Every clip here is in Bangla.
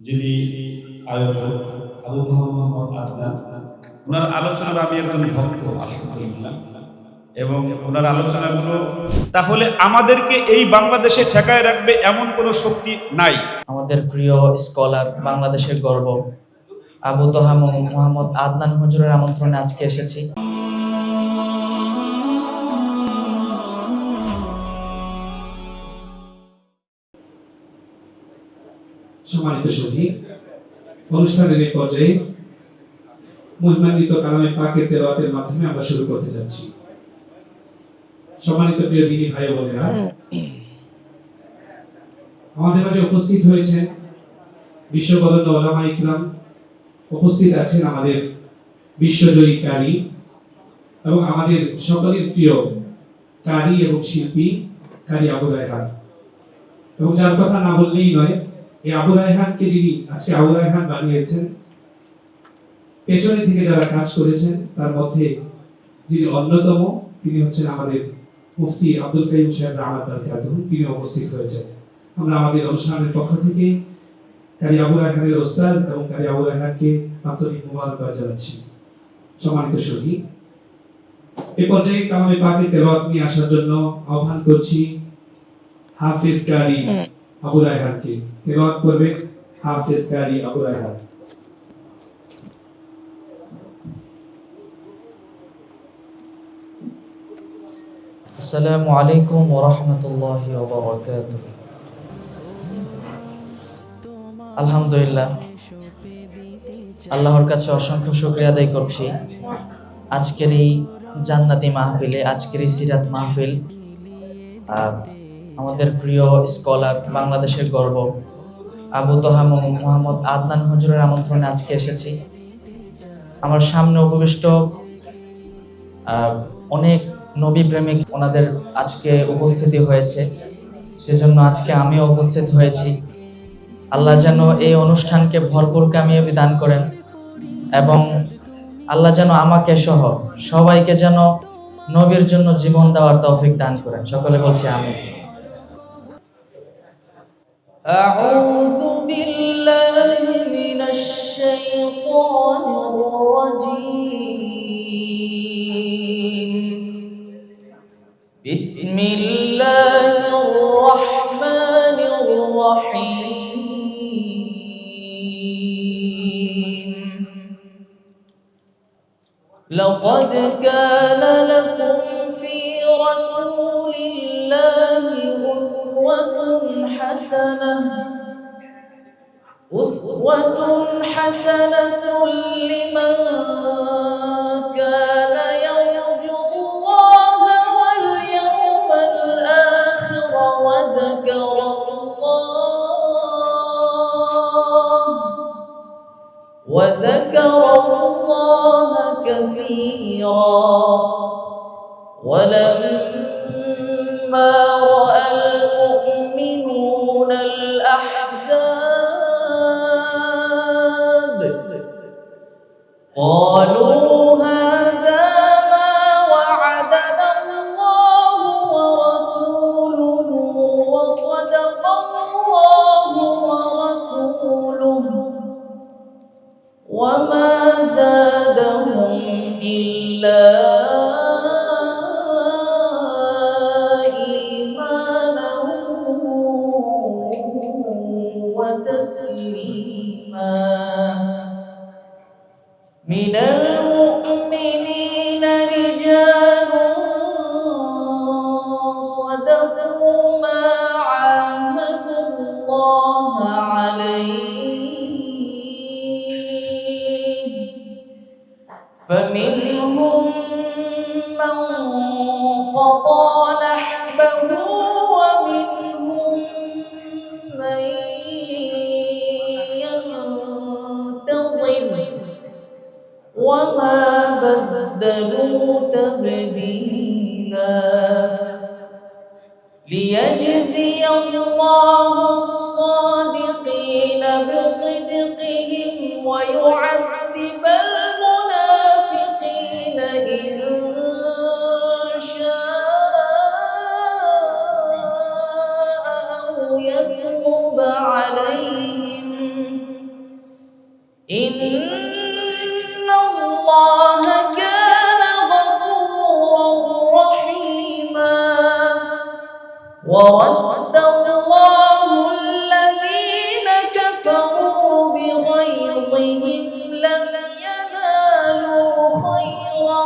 যিনি আয়োজক ওনার আলোচনার আমি একজন ভক্ত এবং ওনার আলোচনাগুলো তাহলে আমাদেরকে এই বাংলাদেশে ঠেকায় রাখবে এমন কোনো শক্তি নাই। আমাদের প্রিয় স্কলার, বাংলাদেশের গর্ব, আবু তোহা মোহাম্মদ আদনান হুজুরের আমন্ত্রণে আজকে এসেছি। সম্মানিত সঙ্গী অনুষ্ঠানের এই পর্যায়ে মহিমান্বিত কালামে পাকের তেলাওয়াতের মাধ্যমে আমরা শুরু করতে যাচ্ছি। সম্মানিত প্রিয় দিনী ভাই বোনেরা, আমাদের মাঝে উপস্থিত হয়েছেন বিশ্ববরণ্য ওলামা ইকরাম, উপস্থিত আছেন আমাদের বিশ্বজয়ী কারি এবং আমাদের সকলের প্রিয় কারি এবং শিল্পী কারি আবু রায়হান এবং যার কথা না বললেই নয় এই আবু রায়হানকে যিনি আজকে আবু রায়হান বানিয়েছেন, পেছনে থেকে যারা কাজ করেছেন, তার মধ্যে যিনি অন্যতম, তিনি হচ্ছেন আমাদের মুফতি আব্দুল কাইম সাহেব রহমান বারকাতুহ তিনি উপস্থিত হয়েছেন। আমরা আমাদের অনুষ্ঠানের পক্ষ থেকে কারি আবু রায়হানের ওস্তাজ এবং কারি আবু রায়হানকে আন্তরিক মোবারকবাদ জানাচ্ছি। সম্মানিত সখী, এ পর্যায়ে কামালে পাকের তেলাওয়াত নিয়ে আসার জন্য আহ্বান করছি হাফিজ কারি। আবু রায়হানকে করবে হাফিজ কারি আবু রায়হান। আসসালামু আলাইকুম ওরহমতুল্লাহ ওবরাকাতুহ আলহামদুলিল্লাহ, আল্লাহর কাছে অসংখ্য শুক্রিয়া আদায় করছি। আজকের এই জান্নাতি মাহফিলে, আজকের এই সিরাত মাহফিল আমাদের প্রিয় স্কলার, বাংলাদেশের গর্ব। আবু তোহা মোহাম্মদ আদনান হুজুরের আমন্ত্রণে আজকে এসেছি। আমার সামনে উপবিষ্ট অনেক নবী প্রেমিক ওনাদের আজকে উপস্থিতি হয়েছে। সেজন্য আজকে আমিও উপস্থিত হয়েছি। আল্লাহ যেন এই অনুষ্ঠানকে ভরপুর কামিয়াবি দান করেন এবং আল্লাহ যেন আমাকে সহ সবাইকে যেন নবীর জন্য জীবন দেওয়ার তৌফিক দান করেন। সকলে বলছি আমি أعوذ بالله من الشيطان الرجيم. بسم الله الرحمن الرحيم. لقد كان لكم حسنة. أسوة حسنة لمن كان يرجو الله واليوم الآخر وذكر الله. وذكر الله كثيرا. ولما Bapak. وما بدلوا تبديلا ليجزي الله الصادقين بصدقهم ويعذب المنافقين إن شاء أو يتوب عليهم إن ورد الله الذين كفروا بغيظهم لم ينالوا خيرا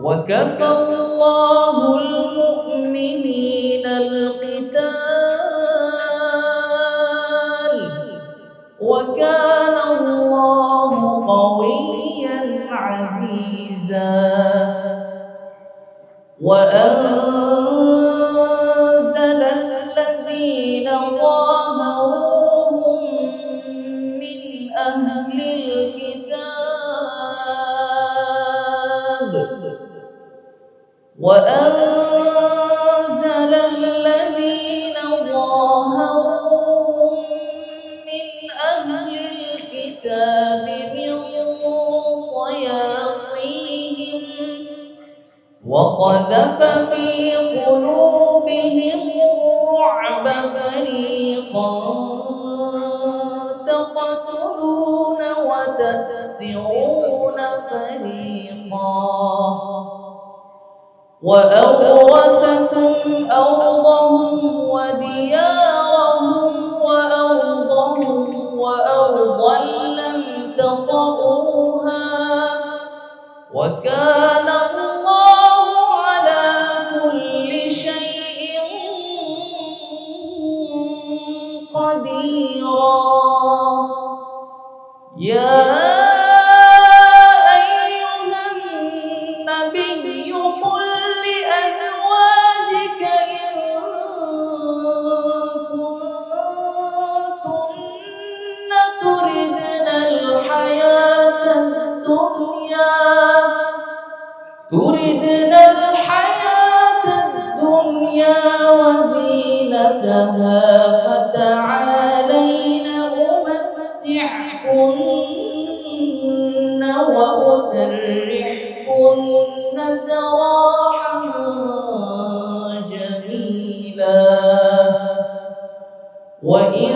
وكفى الله المؤمنين القتال وكان الله قويا عزيزا وأنزل أهل الكتاب. وأنزل الذين ظاهروهم من أهل الكتاب من صياصيهم. وقذف في قلوبهم الرعب فريقا وتأسرون فريقا. وأورثكم أرضهم وديارهم وأرضهم وأرضا لم تطئوها. وكان الدنيا. تردن الحياة الدنيا وزينتها فتعالين أمتعكن وأسرحكن سراحا جميلا. وإن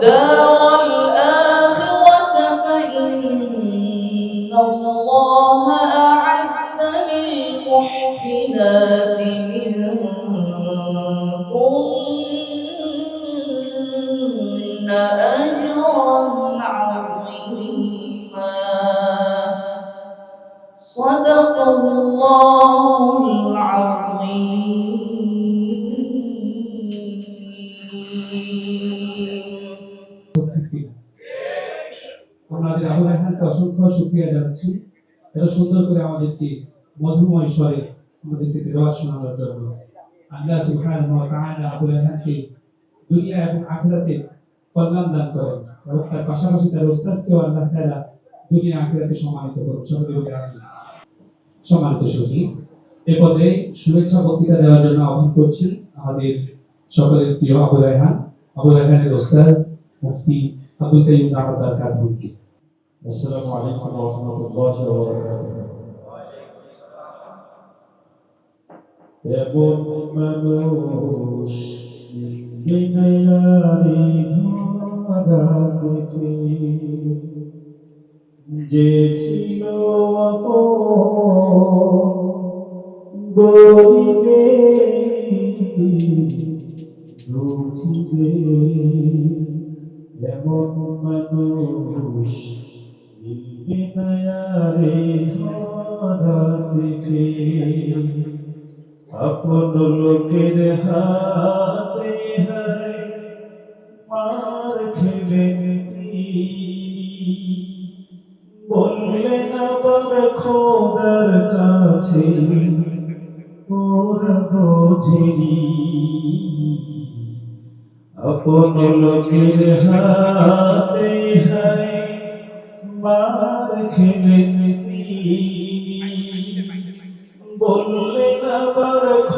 the আমাদের আবু রায়হানকে অসংখ্য শুকরিয়া জানাচ্ছি। এত সুন্দর করে আমাদেরকে মধুময় স্বরে আমাদেরকে তেলাওয়াত শোনানোর জন্য। আল্লাহ সুবহানাহু ওয়া রায়হানকে দুনিয়া এবং আখিরাতে কল্যাণ দান করেন এবং তার পাশাপাশি তার ওস্তাদকেও আল্লাহ তাআলা দুনিয়া আখিরাতে সম্মানিত করুন। সকলে সম্মানিত সুধী এ পর্যায়ে শুভেচ্ছা বক্তৃতা দেওয়ার জন্য আহ্বান করছি আমাদের সকলের প্রিয় আবু রায়হান। আবু রায়হানের ওস্তাদ, মুফতি আব্দুল কাইয়ুম দামাদার কাদুমকে السلام عليكم ورحمة الله وبركاته এমন মানুষ বিনয়ারি ধরা দেখে যে ছিল গরিবে দুঃখে এমন মানুষ দেখে আপন লোকের হাতে হায় মার খেলেন বললেন আবার খোদার কাছে, ওরা বোঝেনি। আপন লোকের হাতে হায় মার খেলেন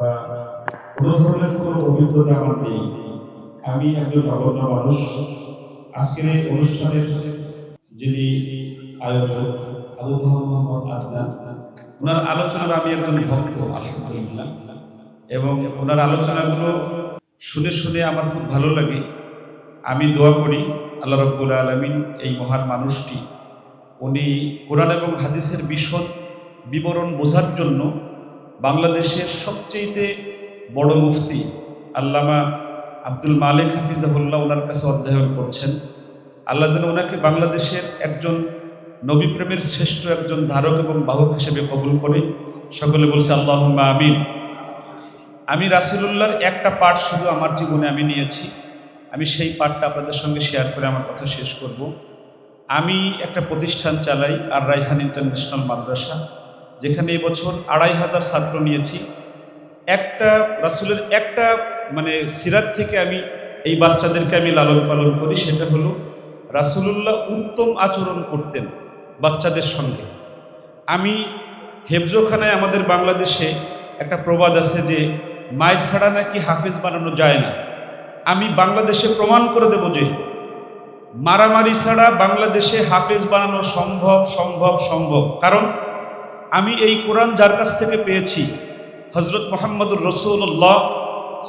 বা কোনো ধরনের কোনো অভিজ্ঞতা আমার নেই। আমি একজন নগণ্য মানুষ। আজকের এই অনুষ্ঠানের যিনি আয়োজক, আবু মোহাম্মদ আদনান, ওনার আলোচনার আমি একজন ভক্ত, আলহামদুলিল্লাহ। এবং ওনার আলোচনাগুলো শুনে শুনে আমার খুব ভালো লাগে। আমি দোয়া করি আল্লাহ রব্বুল আলমিন এই মহান মানুষটি। উনি কোরআন এবং হাদিসের বিশদ বিবরণ বোঝার জন্য বাংলাদেশের সবচেয়েতে বড় মুফতি আল্লামা আব্দুল মালিক হাফিজাহুল্লাহ ওনার কাছে অধ্যয়ন করছেন। আল্লাহ যেন ওনাকে বাংলাদেশের একজন নবী প্রেমের শ্রেষ্ঠ একজন ধারক এবং বাহক হিসেবে কবুল করে। সকলে বলছে আল্লাহ আমিন। আমি রাসুলুল্লাহর একটা পাঠ শুধু আমার জীবনে আমি নিয়েছি। আমি সেই পাঠটা আপনাদের সঙ্গে শেয়ার করে আমার কথা শেষ করব। আমি একটা প্রতিষ্ঠান চালাই, আর রাইহান ইন্টারন্যাশনাল মাদ্রাসা। যেখানে এবছর আড়াই হাজার ছাত্র নিয়েছি। একটা রাসুলের একটা মানে সিরাত থেকে আমি এই বাচ্চাদেরকে আমি লালন পালন করি, সেটা হলো রাসুলুল্লাহ উত্তম আচরণ করতেন বাচ্চাদের সঙ্গে। আমি হেফজোখানায় আমাদের বাংলাদেশে একটা প্রবাদ আছে যে, মায়ের ছাড়া নাকি হাফেজ বানানো যায় না। আমি বাংলাদেশে প্রমাণ করে দেব যে, মারামারি ছাড়া বাংলাদেশে হাফেজ বানানো সম্ভব সম্ভব সম্ভব। কারণ আমি এই কোরআন যার কাছ থেকে পেয়েছি হজরত মোহাম্মদুর রসুল্লাহ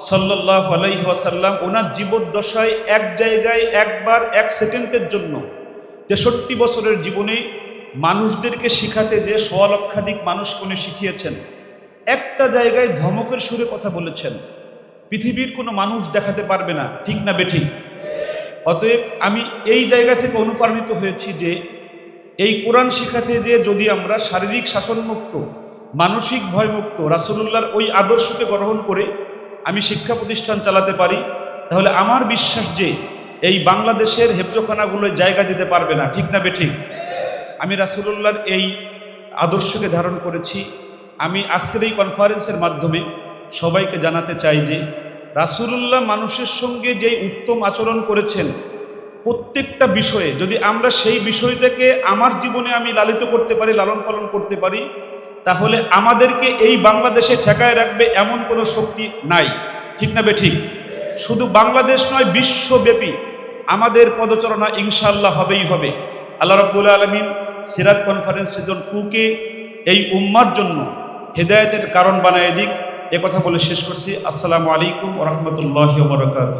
সাল্লাহ আলাইহি ওয়াসাল্লাম, ওনার জীবদ্দশায় এক জায়গায় একবার এক সেকেন্ডের জন্য তেষট্টি বছরের জীবনে মানুষদেরকে শিখাতে যে সোয়া মানুষ উনি শিখিয়েছেন, একটা জায়গায় ধমকের সুরে কথা বলেছেন, পৃথিবীর কোনো মানুষ দেখাতে পারবে না, ঠিক না বেঠিক? অতএব আমি এই জায়গা থেকে অনুপ্রাণিত হয়েছি যে এই কোরআন শিখাতে যে যদি আমরা শারীরিক শাসনমুক্ত, মানসিক ভয়মুক্ত, রাসুলুল্লাহর ওই আদর্শকে গ্রহণ করে আমি শিক্ষা প্রতিষ্ঠান চালাতে পারি, তাহলে আমার বিশ্বাস যে এই বাংলাদেশের হেফজোখানাগুলোয় জায়গা দিতে পারবে না। ঠিক না বেঠিক আমি রাসুলুল্লাহর এই আদর্শকে ধারণ করেছি। আমি আজকের এই কনফারেন্সের মাধ্যমে সবাইকে জানাতে চাই যে, রাসুলুল্লাহ মানুষের সঙ্গে যেই উত্তম আচরণ করেছেন প্রত্যেকটা বিষয়ে, যদি আমরা সেই বিষয়টাকে আমার জীবনে আমি লালিত করতে পারি, লালন পালন করতে পারি, তাহলে আমাদেরকে এই বাংলাদেশে ঠেকায় রাখবে এমন কোনো শক্তি নাই। ঠিক না বে ঠিক? শুধু বাংলাদেশ নয়, বিশ্বব্যাপী আমাদের পদচারণা ইনশাল্লাহ হবেই হবে। আল্লাহ রব্বুল আলমিন সিরাত কনফারেন্স সিজন টুকে এই উম্মার জন্য হেদায়তের কারণ বানায় দিক। কথা বলে শেষ করছি। আসসালামু আলাইকুম রহমতুল্লাহ বরকাত